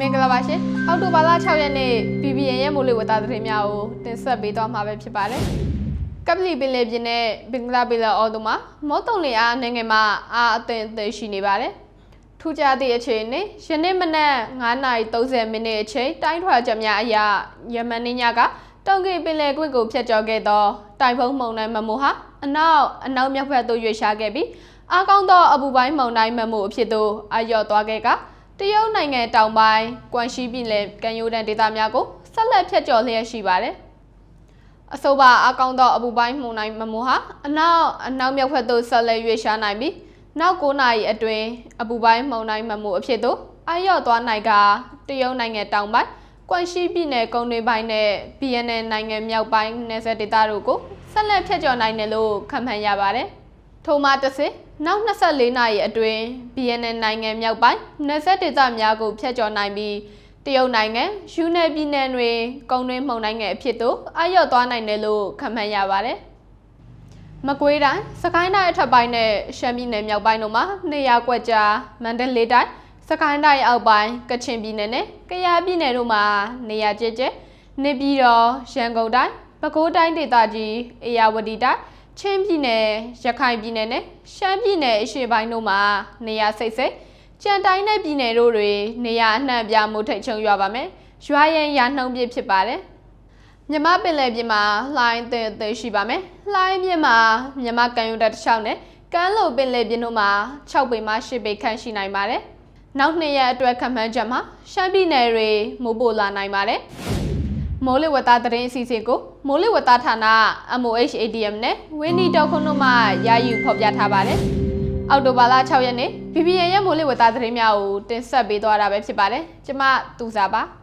မင်္ဂလာပါရှင်အောက်တိုဘာလ6ရက်နေ့ BBN ရဲ့မိုးလေဝသသတင်းများကိုတင်ဆက်ပေးသွားမှာပဲဖြစ်ပါတယ်ကပလီပင်လေပြင်နဲ့ဘင်္ဂလားပင်လယ်အော်တို့မှာမောတုံလေအားနိုင်ငံမှာအားအသင့်အသေးရှိနေပါတယ်ထူးခြားသည့်အခြေအနေယနေ့မနက်9:30မိနစ်အချိန်တိုင်းထွာချက်များအရယမန်နေ့ညကတုံကေပင်လယ်ကွေ့ကိုဖျက်ကျော်ခဲ့သောတိုင်ဖုံမုန်တိုင်းမမိုဟာအနောက်အနောက်မြောက်ဘက်သို့ရွေ့ရှားခဲ့ပြီးအားကောင်းသောအပူပိုင်းမုန်တိုင်းမမိုအဖြစ်သို့အယော့သွားခဲ့က တရုတ်နိုင်ငံတောင်ပိုင်းကွမ်ရှီပြည်နယ်ကံရိုးတန်းဒေသများကိုဆက်လက်ဖျက်ကျော်လျက်ရှိပါတယ်။အဆိုပါအကောင့်သောအပူပိုင်းမှုန်တိုင်းမမိုဟာအနောက်အနောက်မြောက်ဘက်သို့ဆက်လက်ရွေ့ရှားနိုင်ပြီးနောက်9နာရီအတွင်းအပူပိုင်းမှုန်တိုင်းမမိုအဖြစ်သို့အယော့သွားနိုင်ကတရုတ်နိုင်ငံတောင်ပိုင်းကွမ်ရှီပြည်နယ်ကုန်းတွင်းပိုင်းနဲ့ BNN နိုင်ငံမြောက်ပိုင်းနယ်စပ်ဒေသတို့ကိုဆက်လက်ဖျက်ကျော်နိုင်တယ်လို့ခန့်မှန်းရပါတယ်။ ထိုမှတစ်စစ်နောက်24နာရီအတွင်း BNN နိုင်ငံမြောက်ပိုင်းနယ်စပ်ဒေသများကိုဖျက်ကျော်နိုင်ပြီးတရုတ်နိုင်ငံယူနယ်ပြည်နယ်တွင်ကုန်းတွင်းမှုန်တိုင်းငယ်အဖြစ်သို့အယော့သွားနိုင်တယ်လို့ခန့်မှန်းရပါတယ်။မကွေးတိုင်းစကိုင်းတိုင်းအထက်ပိုင်းနဲ့ရှမ်းပြည်နယ်မြောက်ပိုင်းတို့မှာနေရာကွက်ကြားမန္တလေးတိုင်းစကိုင်းတိုင်းအောက်ပိုင်းကချင်ပြည်နယ်နဲ့ကယားပြည်နယ်တို့မှာနေရာကျကျနေပြည်တော်ရန်ကုန်တိုင်းပဲခူးတိုင်းဒေသကြီးအေရဝတီတိုင်း ချင်းပြည်နယ်ရခိုင်ပြည်နယ်နဲ့ရှမ်းပြည်နယ်အရှေ့ပိုင်းတို့မှာနေရာစိတ်စိတ်ကြံတိုင်းနဲ့ပြည်နယ်တို့တွေနေရာအနှံ့အပြားမိုးထိတ်ချုံရွာပါမယ်။ရွာရင်ရာနှုံပြည့်ဖြစ်ပါတယ်။မြမပင်လယ်ပြင်မှာလှိုင်းအသင့်အသေးရှိပါမယ်။လှိုင်းပြင်မှာမြမကန်ယူတက်တစ်ချောင်းနဲ့ကမ်းလိုပင်လယ်ပြင်တို့မှာ6ပေမှ10ပေခန့်ရှိနိုင်ပါတယ်။နောက်နှစ်ရက်အတွက်ခံမှန်းချက်မှာရှမ်းပြည်နယ်တွေမိုးပိုလာနိုင်ပါတယ်။ မိုးလေဝသသတင်းအစီအစဉ်ကိုမိုးလေဝသဌာန MOHADM နဲ့ဝင်းနီဒေါခွန်းတို့မှယာယူဖော်ပြထားပါတယ်။အောက်တိုဘာလ6ရက်နေ့ BBN ရဲ့မိုးလေဝသသတင်းများကိုတင်ဆက်ပေးသွားတာပဲဖြစ်ပါတယ်။ကျမသူစားပါ။